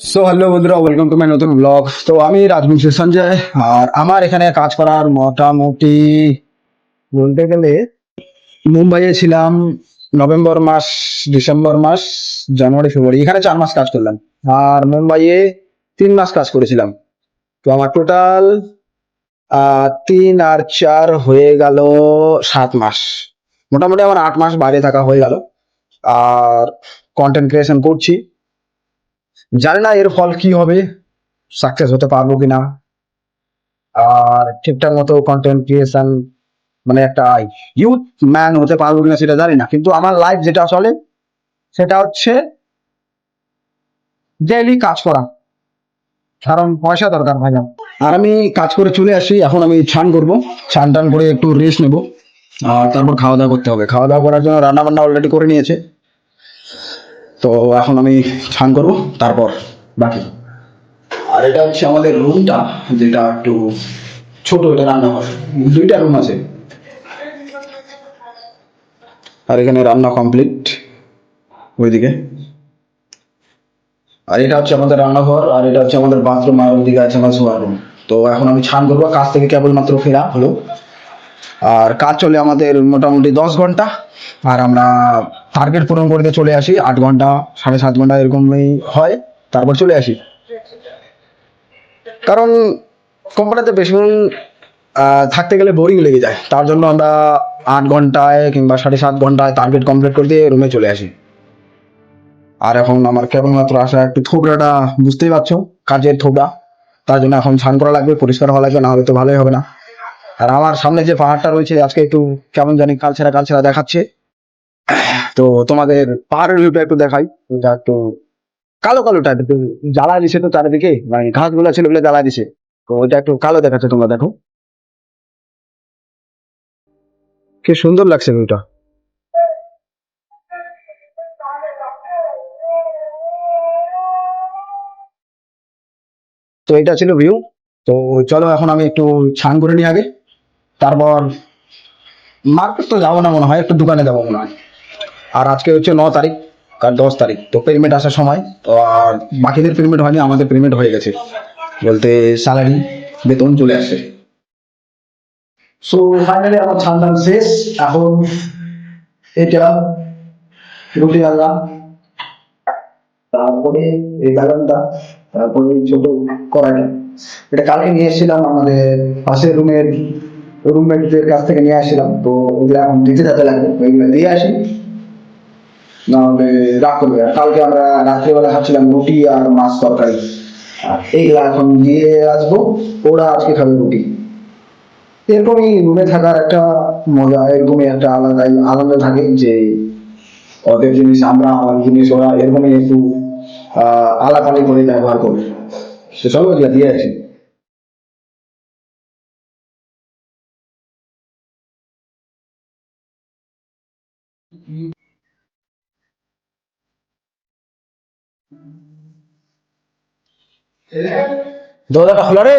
So hello বন্ধুরা welcome to my নতুন blog তো আমি রাজবংশী সঞ্জয়, আর আমার এখানে কাজ করার মোটামুটি বলতে গেলে মুম্বাইয়ে ছিলাম নভেম্বর মাস, ডিসেম্বর মাস, জানুয়ারি, ফেব্রুয়ারি, এখানে চার মাস কাজ করলাম। আর মুম্বাইয়ে তিন মাস কাজ করেছিলাম। তো আমার টোটাল তিন আর চার হয়ে গেল সাত মাস। মোটামুটি আমার আট মাস বাইরে থাকা হয়ে গেল। আর কন্টেন্ট ক্রিয়েশন করছি। জানি না এর ফল কি হবে সাকসেস হতে পারব কিনা। আর ঠিকঠাক মতো কন্টেন্ট ক্রিয়েশন মানে একটা ইউথ ম্যান হতে পারব কিনা সেটা জানি না, কিন্তু আমার লাইফ যেটা চলে সেটা হচ্ছে ডেইলি কাজ করা। কারণ পয়সা দরকার ভাই আর আমি কাজ করে চলে আসি, এখন আমি ছান করব ছান টান করে একটু রেস্ট নেব। আর তারপর খাওয়া দাওয়া করতে হবে। খাওয়া দাওয়া করার জন্য রান্না বান্না অলরেডি করে নিয়েছে। তো এখন আমি স্নান করব, তারপর বাকি। আর এটা হচ্ছে আমাদের রুমটা যেটা একটু ছোট, এটা রান্নাঘর দুইটা রুম আছে। আর এখানে রান্না কমপ্লিট ওইদিকে। আর এটা হচ্ছে আমাদের রান্নাঘর আর এটা হচ্ছে আমাদের বাথরুম আর ওইদিকে আছে আমার শোয়ার রুম তো এখন আমি স্নান করব, কাজ থেকে কেবলমাত্র ফেরা হলো। আর কাজ চলে আমাদের মোটামুটি দশ ঘণ্টা, আর আমরা টার্গেট পূরণ করতে চলে আসি। আট ঘণ্টা, সাড়ে সাত ঘণ্টা এরকমই হয়, তারপর চলে আসি। কারণ কোম্পানিতে বেশিক্ষণ থাকতে গেলে বোরিং লেগে যায়। তার জন্য আমরা আট ঘন্টায় কিংবা সাড়ে সাত ঘন্টায় টার্গেট কমপ্লিট করে দিয়ে রুমে চলে আসি। আর এখন আমার কেবলমাত্র আসা একটু থোকরাটা বুঝতেই পারছ, কাজের থোকরা তার জন্য এখন স্নান করা লাগবে, পরিষ্কার হওয়া লাগবে না হলে তো ভালোই হবে না। আর আমার সামনে যে পাহাড়টা রয়েছে, আজকে একটু কেমন জানি কালছেরা কালছেরা দেখাচ্ছে। তো তোমাদের পাহাড়ের ভিউটা একটু দেখাই। যা একটু কালো কালো টাইপ একটু জ্বালা দিছে তো চারিদিকে মানে ঘাসগুলা ছিল বলে জ্বালা দিছে। তো ওইটা একটু কালো দেখাচ্ছে তোমরা, দেখো। কি সুন্দর লাগছে ভিউটা তো এটা ছিল ভিউ তো চলো এখন আমি একটু ছান করে নিই আগে। তারপর মার্কেট তো যাব না মনে হয়, একটু দোকানে যাব মনে হয়। আর আজকে হচ্ছে ন তারিখ, কাল দশ তারিখ। তো পেমেন্ট আসার সময়, তো আর বাকিদের পেমেন্ট হয়নি, আমাদের পেমেন্ট হয়ে গেছে। বলতে স্যালারি বেতন চলে আসে। সো ফাইনালি আমার ছান শেষ। এখন এটা, রুটি আল্লাহ তারপরে এই বাগানটা, তারপরে ছোট কড়াইটা। এটা কালকে নিয়ে এসেছিলাম আমাদের পাশের রুমের রুমমেটদের কাছ থেকে নিয়ে আসছিলাম। তো ওগুলো এখন দিতে যেতে লাগবে ওইগুলো দিয়ে আসি। নাহলে রাগ করবে কালকে আমরা রাত্রিবেলা খাচ্ছিলাম রুটি আর মাছ তরকারি। এইগুলা এখন দিয়ে আসব। ওরা আজকে খাবে রুটি। এরকমই রুমে থাকার একটা মজা এরকমই একটা আলাদা, আনন্দ থাকে যে ওদের জিনিস আমরা, আমার জিনিস, ওরা এরকমই একটু, আহ আলাপালি করে ব্যবহার করে। সেসব এগুলা দিয়ে আসি। দরজাটা খোলা রে।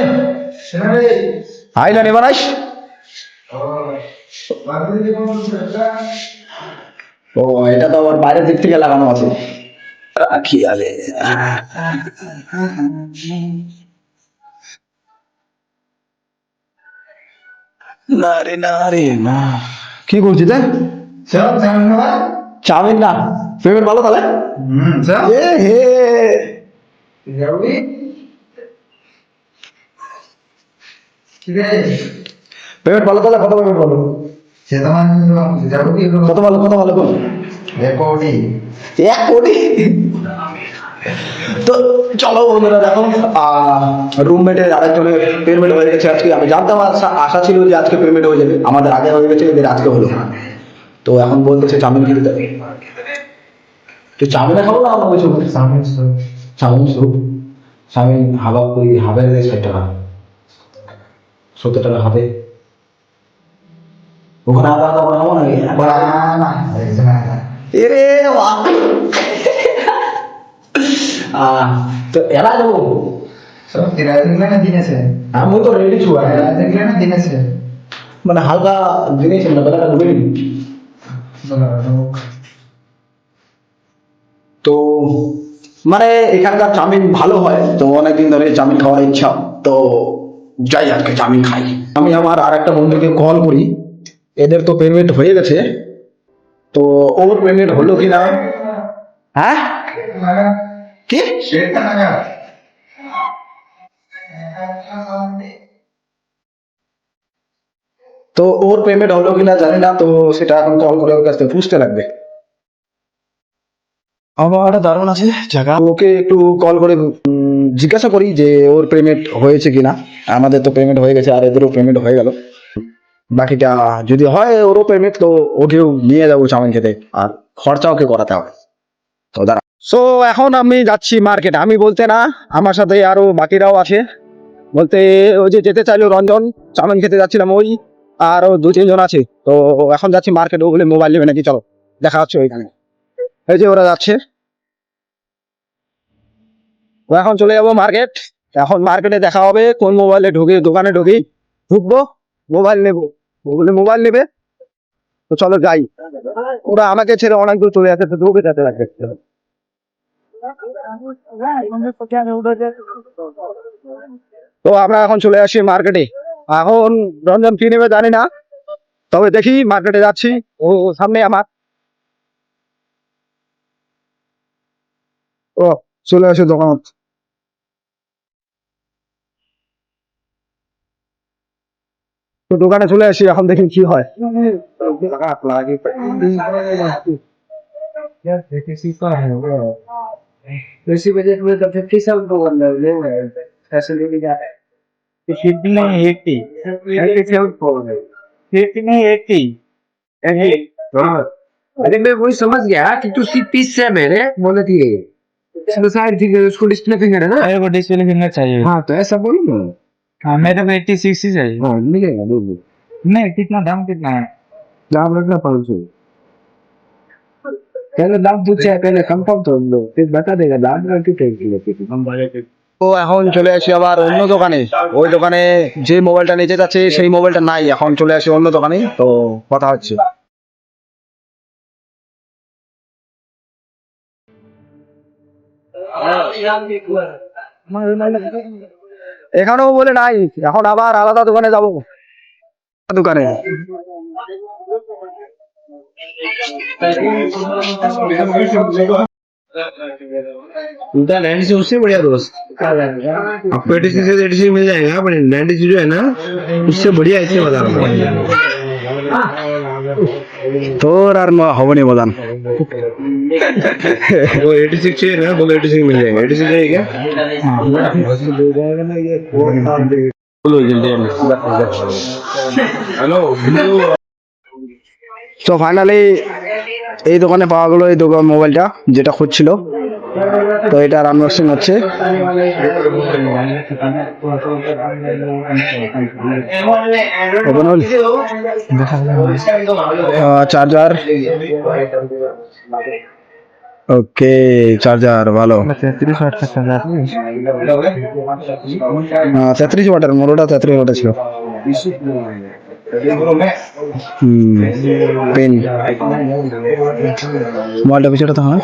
আইলা নেবার আইস ও এটা তো আবার বাইরের দিক থেকে লাগানো আছে। রাখি না রে না রে না। কি করছিস রে? চাউমিন না। পেমেন্ট ভালো তাহলে? এ হে। পেমেন্ট ভালো তাহলে কত পেমেন্ট বলো। কত ভালো কত ভালো বলো এক কোটি। তো চলো বন্ধুরা দেখো রুমমেটের আরেকজনের পেমেন্ট হয়ে গেছে আজকে। আমি জানতাম আশা ছিল যে আজকে পেমেন্ট হয়ে যাবে। আমাদের আগে হয়ে গেছে এদের আজকে হলো। তো এখন বলতেছে চাউমিন খেতে দেবে তো চাউমিনে খাব না আমরা কিছু? Chowmein soup. চাউমিন হাবা ওই হাবের ষাট টাকা। সত্তর টাকা হাবে? ওখানে আদা আদা বানাবো না এরে তো এলা যাব আমি তো রেডি ছু মানে হালকা জিনিস না বেলাটা ডুবে তো মানে এখানকার চাউমিন ভালো হয়। তো অনেকদিন ধরে চাউমিন খাওয়ার ইচ্ছা। তো যাই আজকে চাউমিন খাই। আমি আমার আর একটা বন্ধুকে কল করি। এদের তো পেমেন্ট হয়ে গেছে। তো ওর পেমেন্ট হলো কি না হ্যাঁ? কি? তো ওর পেমেন্ট হলো কিনা জানি না তো সেটা এখন কল করে ওর কাছ থেকে পুষতে লাগবে। আমার একটা দারুণ আছে জায়গা। ওকে একটু কল করে জিজ্ঞাসা করি যে ওর পেমেন্ট হয়েছে কিনা। আমাদের তো পেমেন্ট হয়ে গেছে, আর এদেরও পেমেন্ট হয়ে গেল। বাকিটা যদি হয়, ওরও পেমেন্ট তো ওকেও নিয়ে যাব চাউমিন খেতে। আর খরচা ওকে করাতে হবে। তো দাঁড়া। সো এখন আমি যাচ্ছি মার্কেটে আমি বলতে না, আমার সাথে আরও বাকিরাও আছে। বলতে ওই যে যেতে চাইলো রঞ্জন, চাউমিন খেতে যাচ্ছিলাম ওই, আরও দু তিনজন আছে। তো এখন যাচ্ছি মার্কেটে ওগুলো মোবাইল নেবে নাকি? চলো, দেখা হচ্ছে ওইখানে। এই যে ওরা যাচ্ছে। এখন চলে যাব মার্কেট এখন মার্কেটে দেখা হবে কোন মোবাইলে ঢুকে, দোকানে ঢুকি। ঢুকবো মোবাইল নেব। ওগুলো মোবাইল নেবে। তো চলো যাই। ওরা আমাকে ছেড়ে অনেক দূর চলে যাচ্ছে, তো ঢুকে যেতে লাগবে। তো আমরা এখন চলে আসি মার্কেটে এখন রঞ্জন কি নেবে জানি না। তবে দেখি মার্কেটে যাচ্ছি। ও সামনে আমার। ও, চলে আসে দোকান। তো দোকানে চলে আসি এখন দেখি কি হয় इसी वजह से तो फिफ्टी सेवन को बंदा ले रहा है फैसिलिटी क्या है फिफ्टी नहीं एट्टी फिफ्टी सेवन को फिफ्टी नहीं एट्टी अरे मैं वही समझ गया कि तू सी पीस से मेरे बोले थी इसमें साइड थी उसको डिस्प्ले फिंगर है ना मेरे को डिस्प्ले फिंगर चाहिए हाँ तो ऐसा बोलो ना हाँ मेरे को एट्टी सिक्स ही चाहिए हाँ मिलेगा बोलो नहीं कितना दाम कितना है दाम रखना पाँच सौ पहले दाम पूछे पहले कंफर्म तो लो फिर बता देगा दाम का क्यों टेंशन लेती थी তো এখন চলে আসি আবার অন্য দোকানে ওই দোকানে যে মোবাইলটা নিতে যাচ্ছে সেই মোবাইলটা নাই এখন চলে আসি অন্য দোকানে তো কথা হচ্ছে এখানেও বলে নাই এখন আবার আলাদা দোকানে যাব দোকানে उनका नाइन्टी से उससे बढ़िया दोस्त आपको एटी सिक्स एटी सिक्स मिल जाएगा पर नाइन्टी जो है ना उससे बढ़िया इससे बता रहा हूँ তোর আর ম- হবে নি বদান वो एटी सिक्स चाहिए ना बोलो एटी सिक्स मिल जाएगा एटी सिक्स चाहिए क्या बोलो जल्दी हेलो তো ফাইনালি এই দোকানে পাওয়া গেলো এই দোকান মোবাইলটা যেটা খুঁজছিল তো এটার আনবক্সিং হচ্ছে। চার্জার। ওকে চার্জার ভালো। তেত্রিশ ওয়াটার মোরোটা তেত্রিশ ওয়াটার ছিল। হুম পেন মোবাইলটা পিছনে তো হ্যাঁ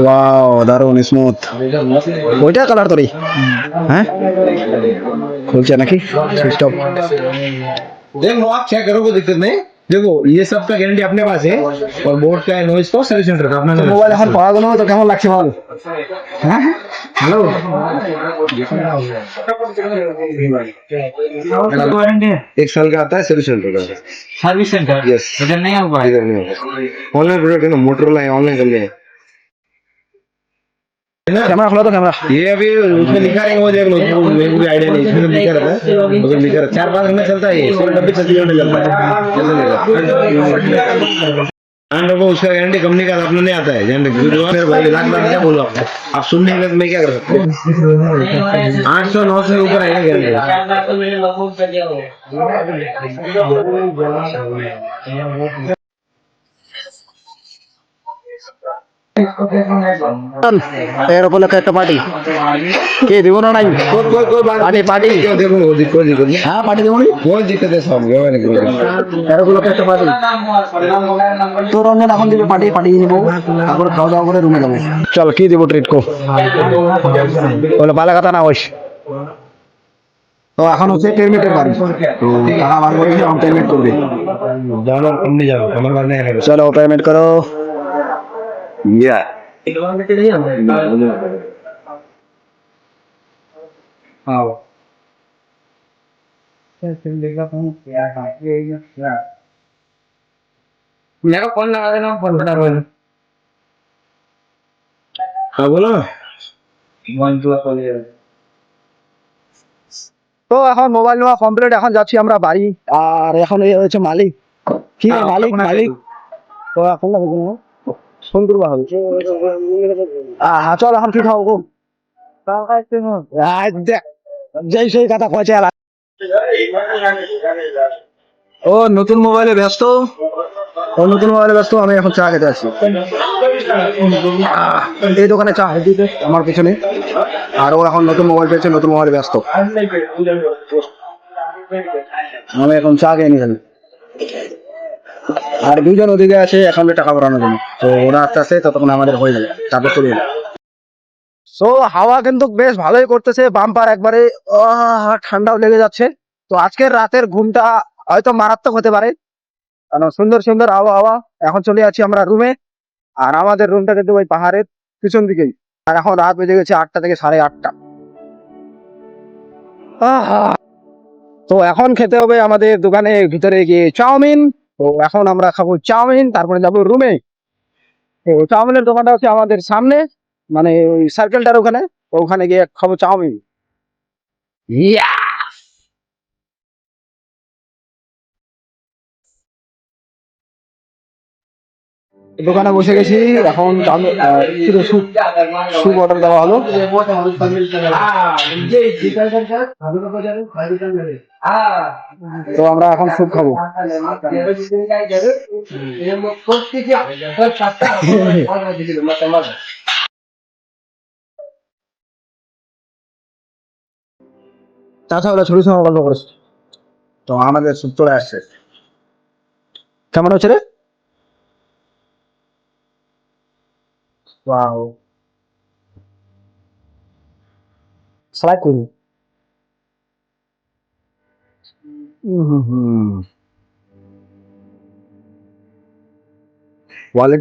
ওয়াও দারুন স্মুথ ওইটা কালার তোরই হ্যাঁ খুলছে নাকি সুইচ অফ देखो आप चेक करो कोई दिक्कत नहीं देखो ये सब का गारंटी अपने पास है और बोर्ड का नॉइज का सर्विस सेंटर का अपना মোবাইল এখন পাওয়া গেল তো কেমন লাগছে বল হ্যাঁ হ্যালো वारंटी है एक साल का आता है सर्विस सेंटर का सर्विस सेंटर Yes. इधर नहीं होगा इधर नहीं होगा ऑनलाइन प्रोडक्ट है ना मोटरोला है ऑनलाइन कर लिया है कैमरा खोला तो कैमरा। ये अभी उसमें लिखा रहेंगे वो देख लो मेरे को भी आइडिया नहीं इसमें तो लिखा रहता है। मतलब लिखा रहता है। चार पाँच घंटे चलता है ये सौ नब्बे छत्तीस घंटे चल है एंड वो उसका गारंटी कंपनी का अपना नहीं आता है मेरे भाई लाख लाख क्या बोलो आप सुन नहीं मैं क्या कर सकते आठ सौ नौ सौ ऊपर आएगा गारंटी একটা পার্টি কে দেবো না নাই পার্টি পার্টি দেবো হ্যাঁ পার্টি দেবো কোন জিতে সব একটা পার্টি তো রঞ্জন এখন দিবে পার্টি পার্টি নিবো তারপর খাওয়া দাওয়া করে রুমে যাবো চল কি দেবো ট্রিট কো বলে পালা কথা না ওইস তো এখন হচ্ছে পেমেন্টের বাড়ি আমার করবে চলো পেমেন্ট করো या मेरा फोन लगा देना फोन बता रहा हूँ हाँ बोलो তো এখন মোবাইল নেওয়া কমপ্লিট এখন যাচ্ছি আমরা বাড়ি আর এখন এই হচ্ছে মালিক কি রে মালিক মালিক তো এখন ফোন হ্যাঁ চল এখন কি খাব যেই সেই কথা কয়েছে ও নতুন মোবাইলে ব্যস্ত? ও নতুন মোবাইলে ব্যস্ত আমি এখন চা খেতে আছি এই দোকানে চা। দিতে আমার পিছনে। আর ও এখন নতুন মোবাইল পেয়েছে নতুন মোবাইলে ব্যস্ত। আমি এখন চা খেয়ে নিয়ে আর দুজন ওদিকে আছে অ্যাকাউন্টে টাকা ভরানোর জন্য। তো ওরা আস্তে আস্তে ততক্ষণ আমাদের হয়ে যাবে, তারপর চলে যাবে। সো হাওয়া কিন্তু বেশ ভালোই করতেছে বাম্পার একবারে ঠান্ডাও লেগে যাচ্ছে। তো আজকের রাতের ঘুমটা হয়তো মারাত্মক হতে পারে। কারণ সুন্দর সুন্দর আবহাওয়া এখন চলে আছি আমরা রুমে আর আমাদের রুমটা কিন্তু ওই পাহাড়ের পিছন দিকেই। আর এখন রাত বেজে গেছে আটটা থেকে সাড়ে আটটা। তো এখন খেতে হবে আমাদের দোকানে ভিতরে গিয়ে চাউমিন। তো এখন আমরা খাব চাউমিন, তারপরে যাব রুমে। তো চাউমিনের দোকানটা হচ্ছে আমাদের সামনে মানে ওই সার্কেলটার ওখানে। ওখানে গিয়ে খাব চাউমিন। ইয়া! দোকানে বসে গেছি এখন স্যুপ স্যুপ অর্ডার দেওয়া হলো। তো আমরা এখন স্যুপ খাব। তাছাড়া ছড়ি সময় গল্প করেছে। তো আমাদের স্যুপ চলে আসছে। কেমন হচ্ছে রে? ওয়াও স্লাইড করি হুম হুম ওয়ালেট